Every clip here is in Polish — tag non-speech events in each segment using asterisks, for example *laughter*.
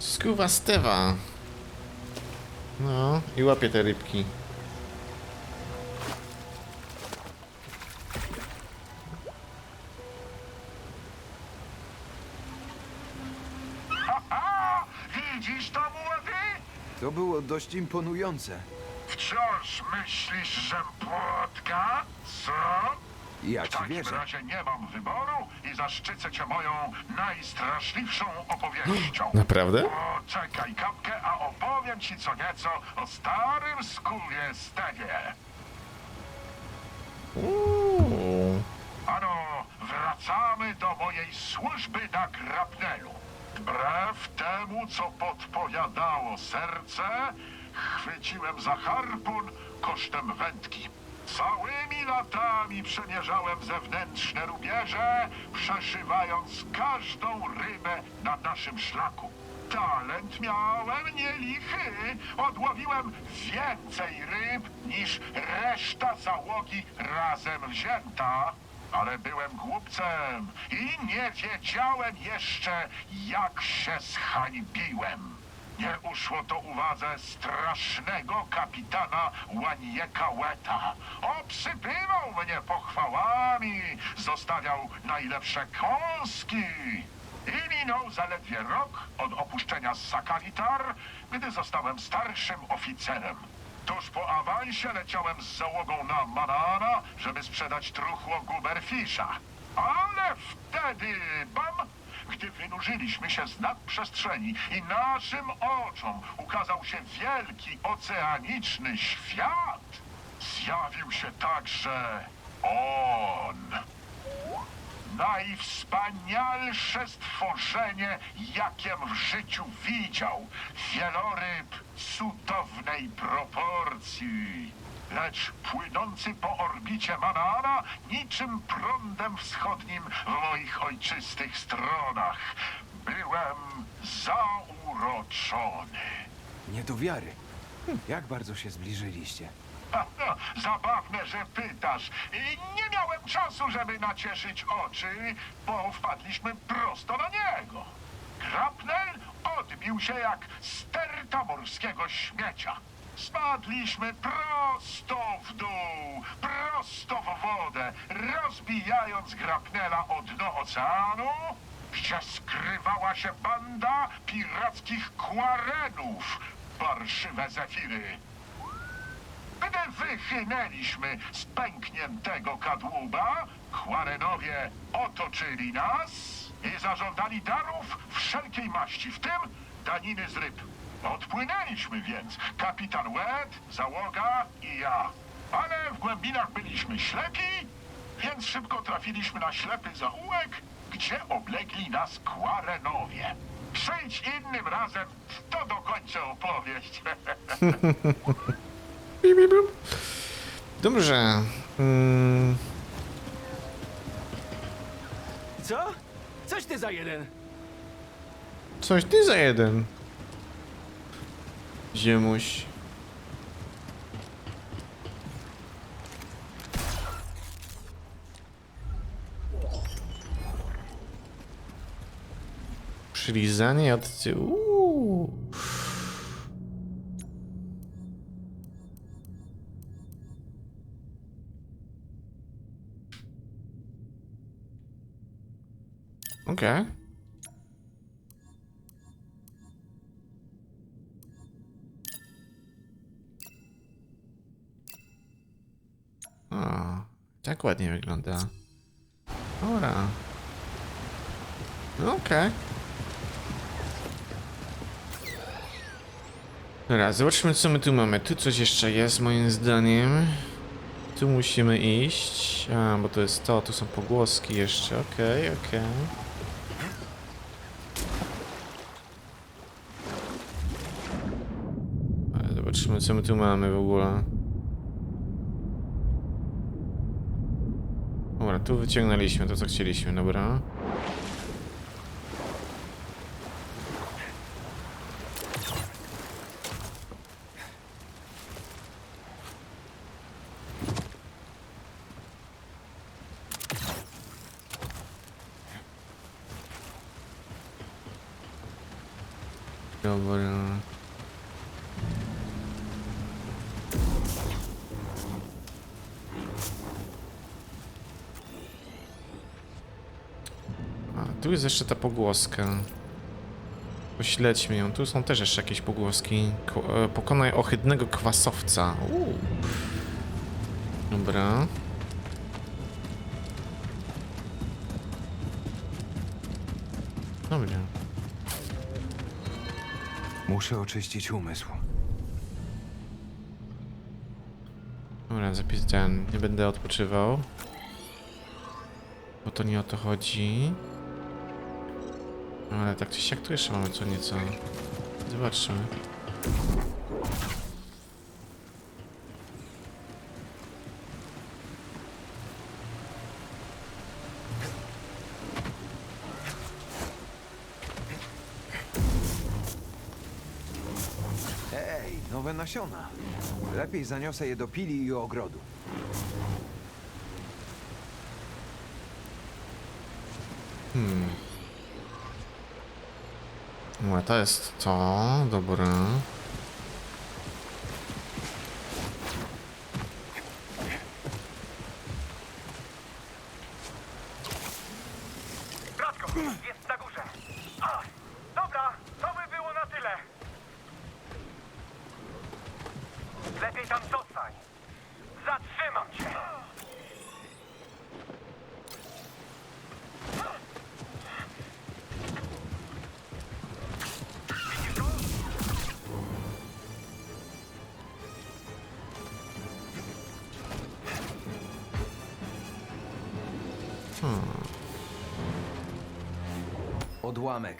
Skuwa Stewa. No, i łapie te rybki. Widzisz to, młody? To było dość imponujące. Wciąż myślisz, że płotka? Co? Ja W ci takim wierzę. razie nie mam wyboru i zaszczycę cię moją najstraszliwszą opowieścią. *gasps* Naprawdę? Poczekaj kapkę, a opowiem ci co nieco o starym skówie Stewie. Uuu. Ano, wracamy do mojej służby na grapnelu. Wbrew temu, co podpowiadało serce, chwyciłem za harpun kosztem wędki. Całymi latami przemierzałem zewnętrzne rubieże, przeszywając każdą rybę na naszym szlaku. Talent miałem nielichy. Odłowiłem więcej ryb niż reszta załogi razem wzięta. Ale byłem głupcem i nie wiedziałem jeszcze, jak się zhańbiłem. Nie uszło to uwadze strasznego kapitana Łanieka Łeta. Obsypywał mnie pochwałami, zostawiał najlepsze kąski. I minął zaledwie rok od opuszczenia Sakalitar, gdy zostałem starszym oficerem. Tuż po awansie leciałem z załogą na Manana, żeby sprzedać truchło Guberfisza. Ale wtedy, bam, gdy wynurzyliśmy się z nadprzestrzeni i naszym oczom ukazał się wielki oceaniczny świat, zjawił się także on. Najwspanialsze stworzenie, jakiem w życiu widział. Wieloryb cudownej proporcji. Lecz płynący po orbicie Manana niczym prądem wschodnim w moich ojczystych stronach. Byłem zauroczony. Nie do wiary. Jak bardzo się zbliżyliście? Ha, no, Zabawne, że pytasz. I Nie miałem czasu, żeby nacieszyć oczy, bo wpadliśmy prosto na niego. Grapnel odbił się jak sterta morskiego śmiecia. Spadliśmy prosto w dół, prosto w wodę, rozbijając grapnela o dno oceanu, gdzie skrywała się banda pirackich kłarenów, parszywe zefiry. Gdy wychynęliśmy z pękniętego kadłuba, Kwarenowie otoczyli nas i zażądali darów wszelkiej maści, w tym daniny z ryb. Odpłynęliśmy więc, kapitan Łed, załoga i ja. Ale w głębinach byliśmy ślepi, więc szybko trafiliśmy na ślepy zaułek, gdzie oblegli nas Kwarenowie. Przyjdź innym razem, to dokończę opowieść. *laughs* Dobrze. Mm, Co? Coś ty za jeden. coś ty za jeden. Ziemuś. Przylizanie od tyłu. Tak ładnie wygląda. Dobra. No okej. Dobra, zobaczmy co my tu mamy. Tu coś jeszcze jest moim zdaniem. Tu musimy iść. A, bo to jest to, tu są pogłoski jeszcze. Okej, okej. Ale Zobaczymy co my tu mamy w ogóle. Tu wyciągnęliśmy to co chcieliśmy, dobra. Dobra. Tu jest jeszcze ta pogłoska. Pośledźmy ją. Tu są też jeszcze jakieś pogłoski. Ko e, pokonaj ohydnego kwasowca. Uuu. Dobra. Dobra. Muszę oczyścić umysł. Dobra, zapis ten. Nie będę odpoczywał. Bo to nie o to chodzi. Ale tak czy siak tu jeszcze mamy co nieco. Zobaczmy. Ej, nowe nasiona. Lepiej zaniosę je do pili i ogrodu. To jest to. Dobra. Odłamek.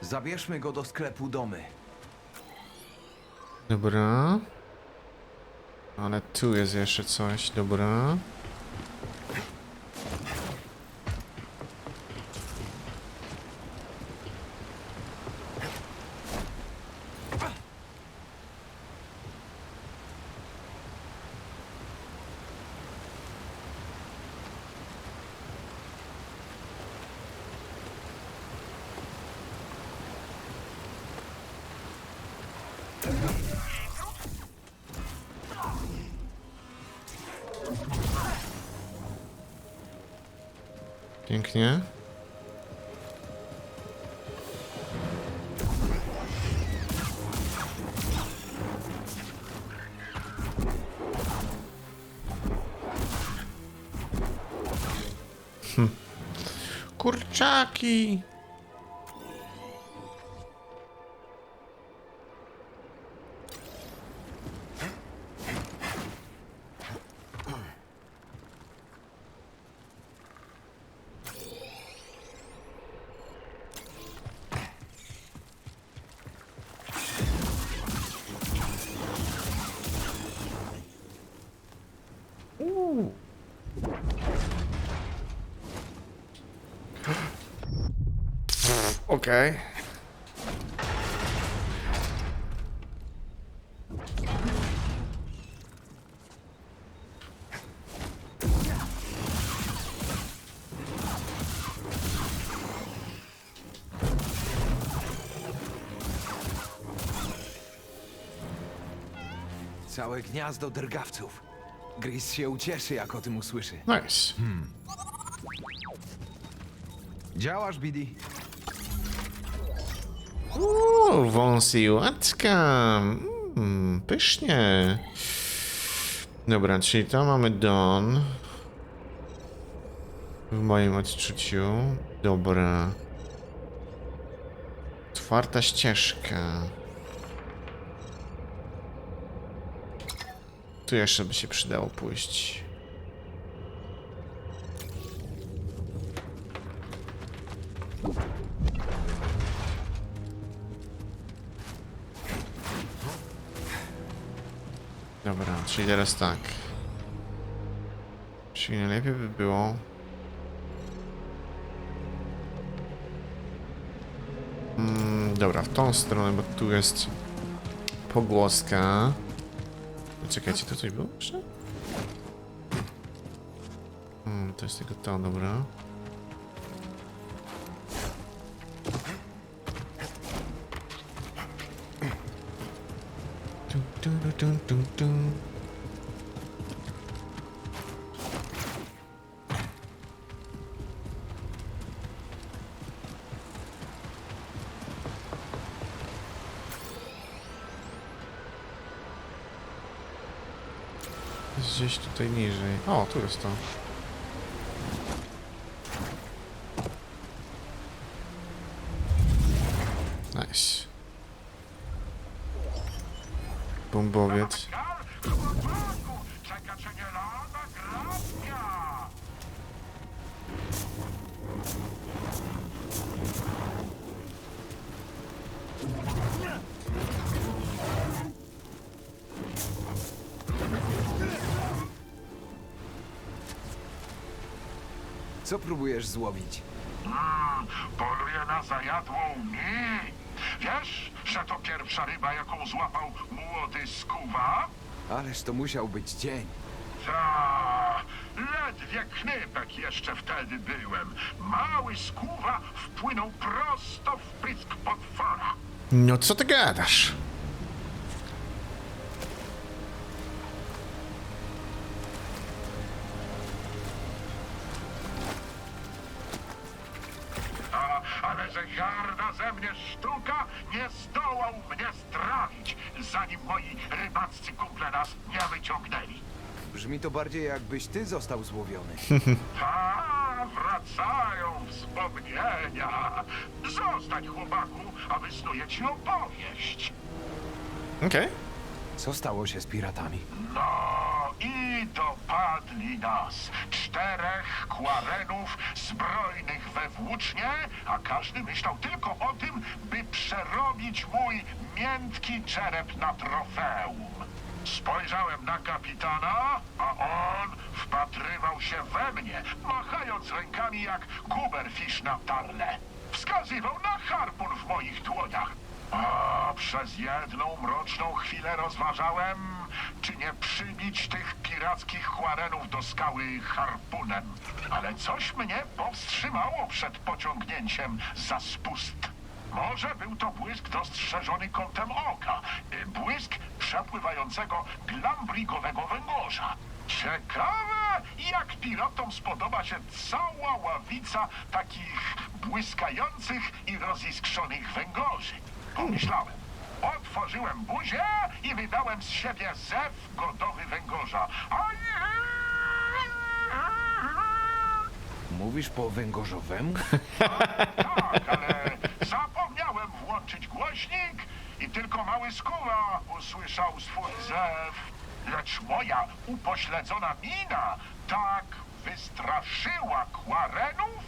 Zabierzmy go do sklepu domy. Dobra. Ale tu jest jeszcze coś. Dobra. Pięknie. Hm. Kurczaki! Okej. Całe gniazdo drgawców. Gris się ucieszy, jak o tym usłyszy. Nice. Działasz, Bidi? Uuu, łatka. Mm, pysznie. Dobra, czyli to mamy Don. W moim odczuciu. Dobra. Otwarta ścieżka. Tu jeszcze by się przydało pójść. Dobra, czyli teraz tak. Czyli najlepiej by było. Mm, dobra, w tą stronę, bo tu jest pogłoska. Czekajcie, tu coś było jeszcze? Hmm, to jest tylko to, dobra. Gdzieś tutaj niżej. O, tu jest to. Co próbujesz złowić? Mm, poluje na zajadłą mi. Wiesz, że to pierwsza ryba, jaką złapał młody skuwa? Ależ to musiał być dzień. Ta, ledwie knypek jeszcze wtedy byłem. Mały skuwa wpłynął prosto w pysk potwora. No co ty gadasz? Moi rybaccy kumple nas nie wyciągnęli. Brzmi to bardziej jakbyś ty został złowiony. *laughs* A, wracają wspomnienia. Zostań, chłopaku, a wysnuję ci opowieść. Okej. Co stało się z piratami? No i dopadli nas. Czterech kłarenów zbrojnych we włócznie, a każdy myślał tylko o tym, by przerobić mój miętki czerep na trofeum. Spojrzałem na kapitana, a on wpatrywał się we mnie, machając rękami jak guberfisz na tarle. Wskazywał na harpun w moich dłoniach. Przez jedną mroczną chwilę rozważałem, czy nie przybić tych pirackich chłarenów do skały harpunem. Ale coś mnie powstrzymało przed pociągnięciem za spust. Może był to błysk dostrzeżony kątem oka. y, Błysk przepływającego glambrigowego węgorza. Ciekawe, jak piratom spodoba się cała ławica takich błyskających i roziskrzonych węgorzy. Pomyślałem. Otworzyłem buzię i wydałem z siebie zew godowy węgorza. A Mówisz po węgorzowemu? Tak, ale zapomniałem włączyć głośnik i tylko mały skuwa usłyszał swój zew. Lecz moja upośledzona mina tak wystraszyła kłarenów,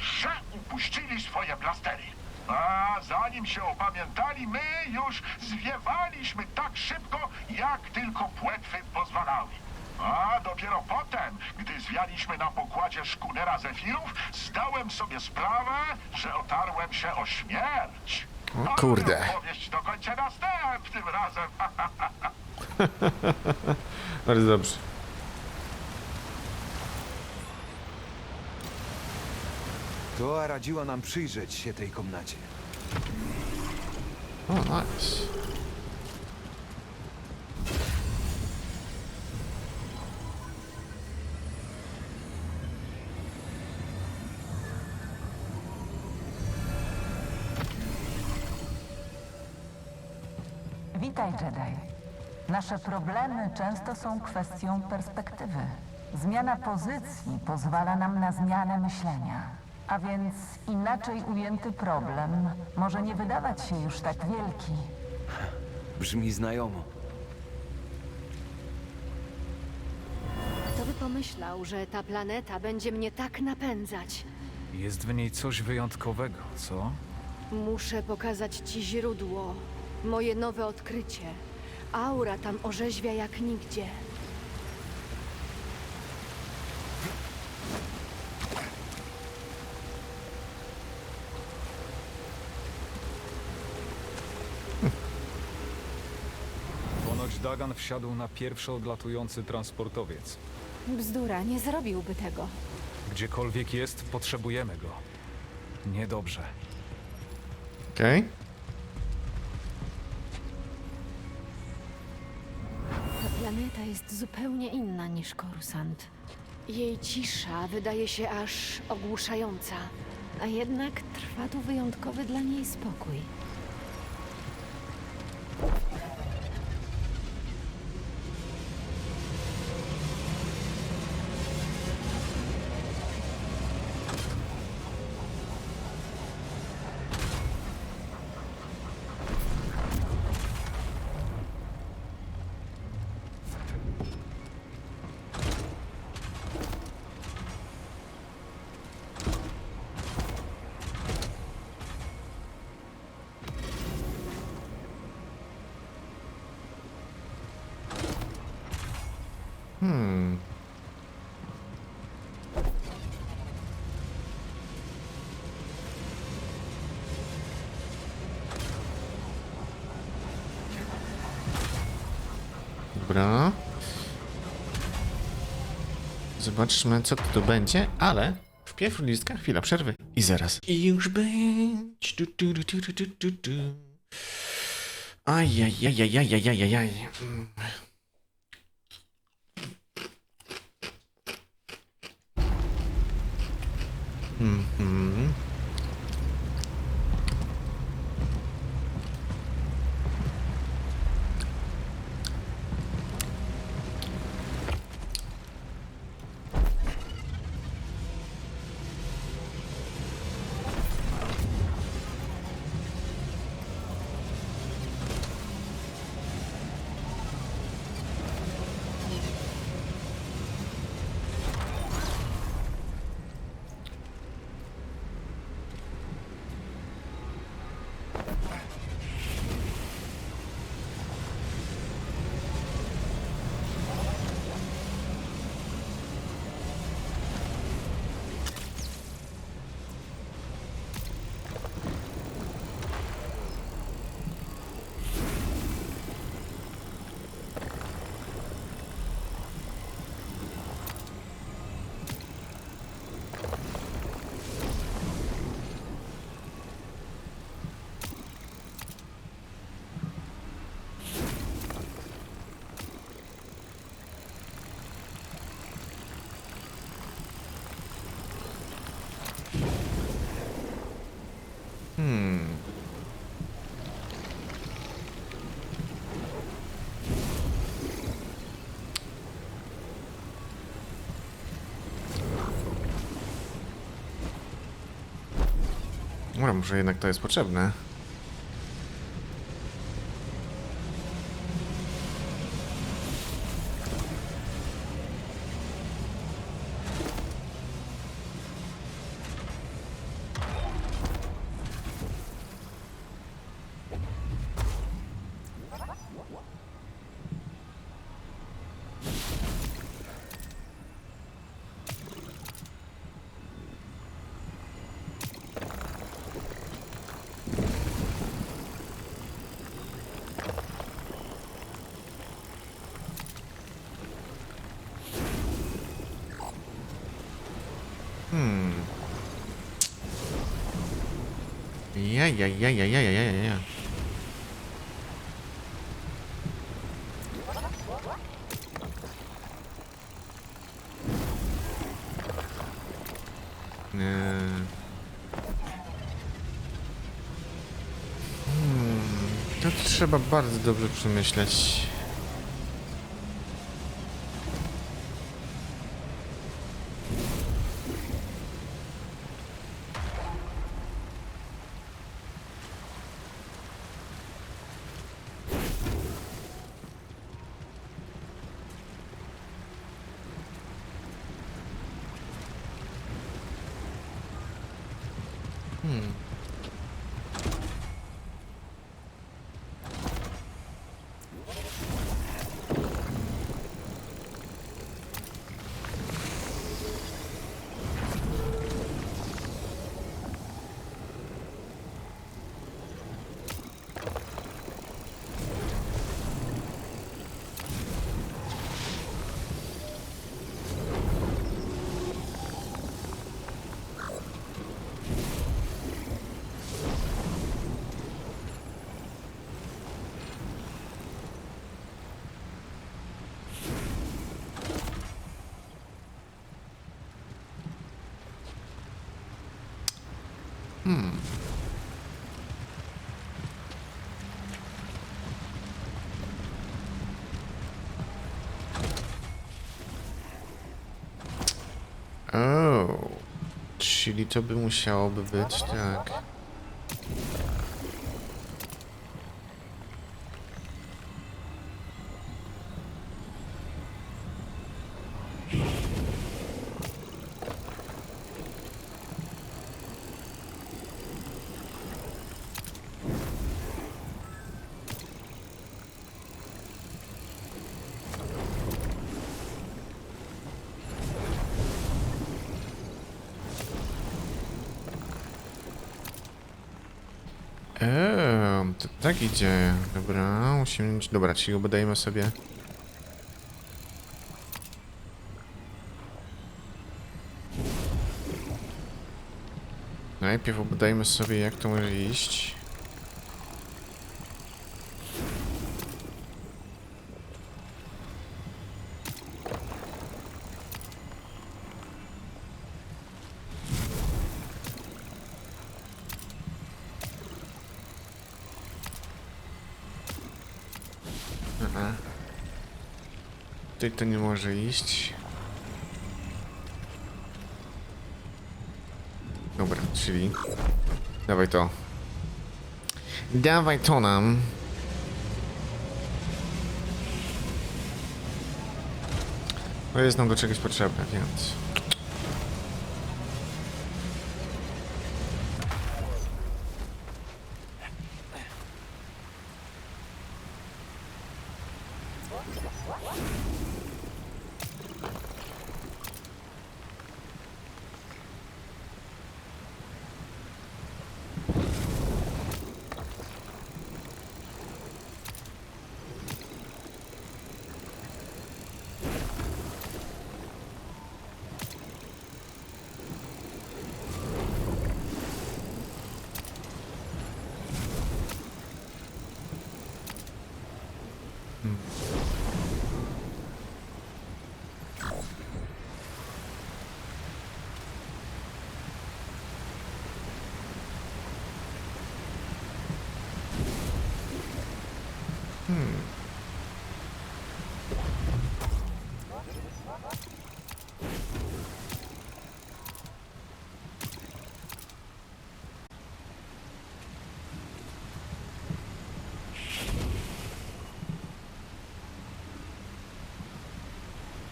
że upuścili swoje blastery. A zanim się opamiętali, my już zwiewaliśmy tak szybko, jak tylko płetwy pozwalały. A dopiero potem, gdy zwialiśmy na pokładzie szkunera Zefirów, zdałem sobie sprawę, że otarłem się o śmierć. O kurde. Opowieść dokończę następnym razem. *laughs* Bardzo dobrze. To radziła nam przyjrzeć się tej komnacie. O, nice. Witaj, Jedi. Nasze problemy często są kwestią perspektywy. Zmiana pozycji pozwala nam na zmianę myślenia. A więc inaczej ujęty problem może nie wydawać się już tak wielki. Brzmi znajomo. Kto by pomyślał, że ta planeta będzie mnie tak napędzać? Jest w niej coś wyjątkowego, co? Muszę pokazać ci źródło. Moje nowe odkrycie. Aura tam orzeźwia jak nigdzie. Dagan wsiadł na pierwszy odlatujący transportowiec. Bzdura, nie zrobiłby tego. Gdziekolwiek jest, potrzebujemy go. Niedobrze. Okej. Ta jest zupełnie inna niż Korusant. Jej cisza wydaje się aż ogłuszająca, a jednak trwa tu wyjątkowy dla niej spokój. Dobra. Zobaczmy, co to będzie, ale wpierw listka, chwila przerwy i zaraz. I już będzie. Du, du, du, du, du, du, du. Ajajajajajajajajaj. Mm. Mhm. Hmm. Dobra, może jednak to jest potrzebne. Hmm. Ja, ja, ja, ja, ja, ja, ja, ja, ja. Hmm. To trzeba bardzo dobrze przemyśleć. Hmm. Czyli to by musiałoby być, tak. Eee, to tak idzie. Dobra, musimy... Dobra, czyli obadajmy sobie... Najpierw obadajmy sobie, jak to może iść. Aha. Tutaj to nie może iść. Dobra, czyli... Dawaj to. Dawaj to nam. To jest nam do czegoś potrzebne, więc...